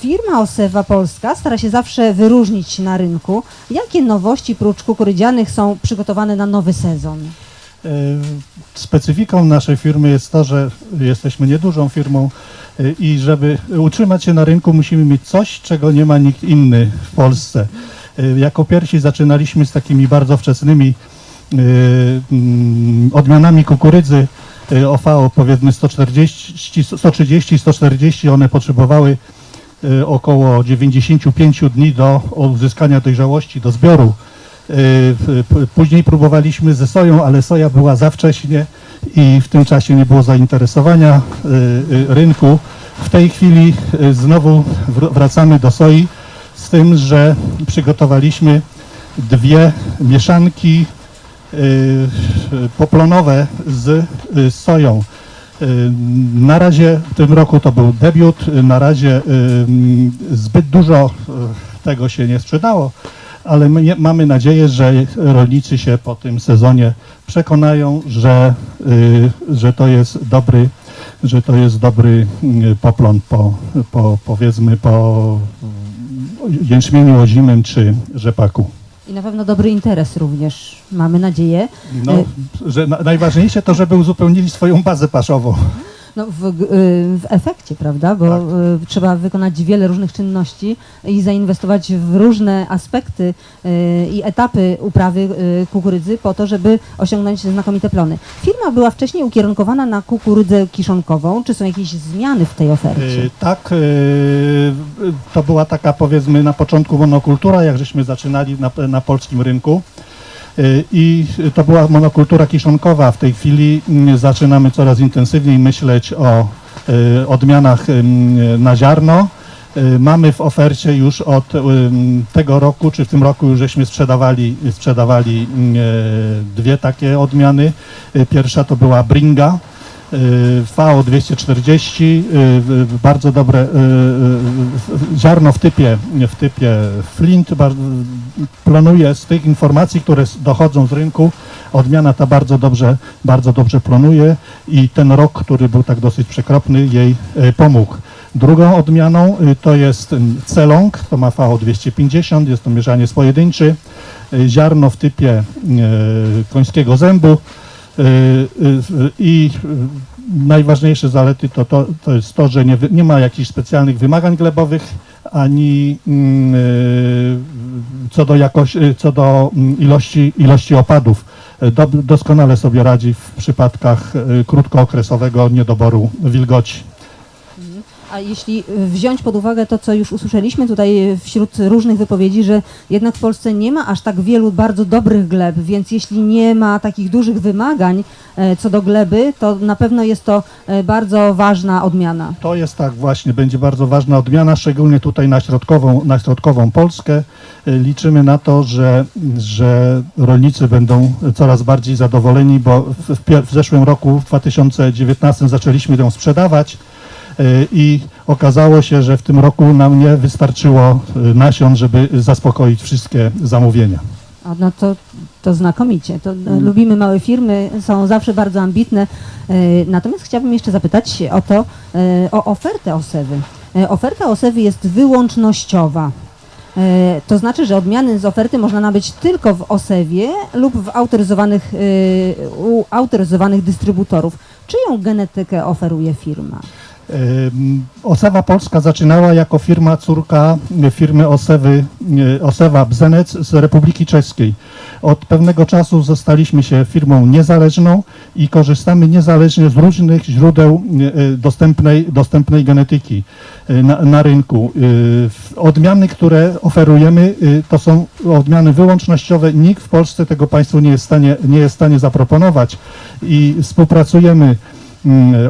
Firma Osewa Polska stara się zawsze wyróżnić na rynku. Jakie nowości prócz kukurydzianych są przygotowane na nowy sezon? E, Specyfiką naszej firmy jest to, że jesteśmy niedużą firmą e, i żeby utrzymać się na rynku musimy mieć coś, czego nie ma nikt inny w Polsce. E, Jako pierwsi zaczynaliśmy z takimi bardzo wczesnymi mm, odmianami kukurydzy OVO powiedzmy 140, 130, 140. One potrzebowały około 95 dni do uzyskania dojrzałości, do zbioru. Y, Później próbowaliśmy ze soją, ale soja była za wcześnie i w tym czasie nie było zainteresowania y, y, rynku. W tej chwili y, znowu wr- wracamy do soi z tym, że przygotowaliśmy dwie mieszanki y, y, poplonowe z y, soją. Y, Na razie w tym roku to był debiut, na razie y, zbyt dużo y, tego się nie sprzedało, ale my mamy nadzieję, że rolnicy się po tym sezonie przekonają, że, że to jest dobry, że to jest dobry poplon po, po powiedzmy po jęczmieniu ozimym czy rzepaku. I na pewno dobry interes również, mamy nadzieję. No, Y, że na, najważniejsze to, żeby uzupełnili swoją bazę paszową. No, w, y, w efekcie, prawda? Bo Tak. y, trzeba wykonać wiele różnych czynności i zainwestować w różne aspekty y, i etapy uprawy kukurydzy po to, żeby osiągnąć znakomite plony. Firma była wcześniej ukierunkowana na kukurydzę kiszonkową. Czy są jakieś zmiany w tej ofercie? Tak, to była taka powiedzmy na początku monokultura, jak żeśmy zaczynali na, na polskim rynku. Y, I to była monokultura kiszonkowa. W tej chwili mm, zaczynamy coraz intensywniej myśleć o y, odmianach na ziarno. Y, Mamy w ofercie już od tego roku, czy w tym roku już żeśmy sprzedawali, sprzedawali mm, e, dwie takie odmiany. Pierwsza to była Bringa, y, VO 240, y, bardzo dobre y, y, ziarno w typie, w typie Flint. Planuje z tych informacji, które dochodzą z rynku, odmiana ta bardzo dobrze, bardzo dobrze planuje i ten rok, który był tak dosyć przekropny, jej pomógł. Drugą odmianą to jest Celong, to ma VO 250, jest to mieszaniec pojedynczy, ziarno w typie końskiego zębu, I y, najważniejsze zalety to, to, to jest to, że nie, nie ma jakichś specjalnych wymagań glebowych, ani mm, y, co do, jakoś, y, co do mm, ilości, ilości opadów. Y, Do, doskonale sobie radzi w przypadkach y, krótkookresowego niedoboru wilgoci. A jeśli wziąć pod uwagę to, co już usłyszeliśmy tutaj wśród różnych wypowiedzi, że jednak w Polsce nie ma aż tak wielu bardzo dobrych gleb, więc jeśli nie ma takich dużych wymagań e, co do gleby, to na pewno jest to e, bardzo ważna odmiana. To jest tak właśnie, będzie bardzo ważna odmiana, szczególnie tutaj na środkową, na środkową Polskę. Y, Liczymy na to, że, że rolnicy będą coraz bardziej zadowoleni, bo w, w, zeszłym roku, w 2019 zaczęliśmy ją sprzedawać i okazało się, że w tym roku nam nie wystarczyło y, nasion, żeby zaspokoić wszystkie zamówienia. A no to, to znakomicie. To, e, Lubimy małe firmy, są zawsze bardzo ambitne. E, Natomiast chciałabym jeszcze zapytać o to, e, o ofertę Osewy. E, Oferta Osewy jest wyłącznościowa. E, To znaczy, że odmiany z oferty można nabyć tylko w Osewie lub w autoryzowanych, e, u autoryzowanych dystrybutorów. Czyją genetykę oferuje firma? Osewa Polska zaczynała jako firma córka y, firmy Osewy, y, Osewa Bzenec z Republiki Czeskiej. Od pewnego czasu zostaliśmy się firmą niezależną i korzystamy niezależnie z różnych źródeł y, dostępnej, dostępnej genetyki na, na rynku. Odmiany, które oferujemy, to są odmiany wyłącznościowe. Nikt w Polsce tego Państwu nie jest w stanie, nie jest w stanie zaproponować i współpracujemy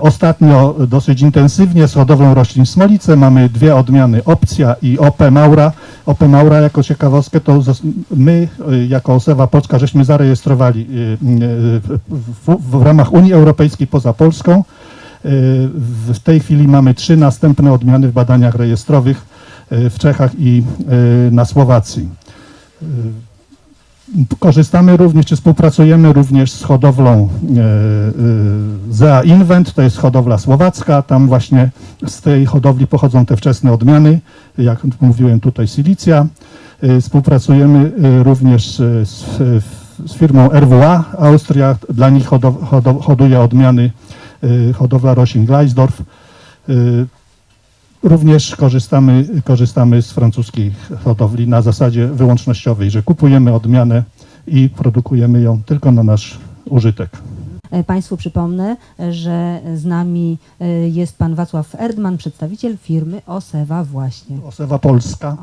Ostatnio dosyć intensywnie z hodowlą roślin Smolice mamy dwie odmiany, Opcja i OP Maura. OP Maura jako ciekawostkę to my y, jako Osewa Polska żeśmy zarejestrowali y, y, w, w, ramach Unii Europejskiej poza Polską. W tej chwili mamy trzy następne odmiany w badaniach rejestrowych w Czechach i na Słowacji. Korzystamy również, czy współpracujemy również z hodowlą e, e, Zea Invent, to jest hodowla słowacka, tam właśnie z tej hodowli pochodzą te wczesne odmiany, jak mówiłem tutaj silicja. E, Współpracujemy również z, z firmą RWA Austria, dla nich hodow, hoduje odmiany hodowla roślin Gleisdorf. Również korzystamy, korzystamy z francuskiej hodowli na zasadzie wyłącznościowej, że kupujemy odmianę i produkujemy ją tylko na nasz użytek. E, Państwu przypomnę, że z nami e, jest pan Wacław Erdman, przedstawiciel firmy Osewa właśnie. Osewa Polska.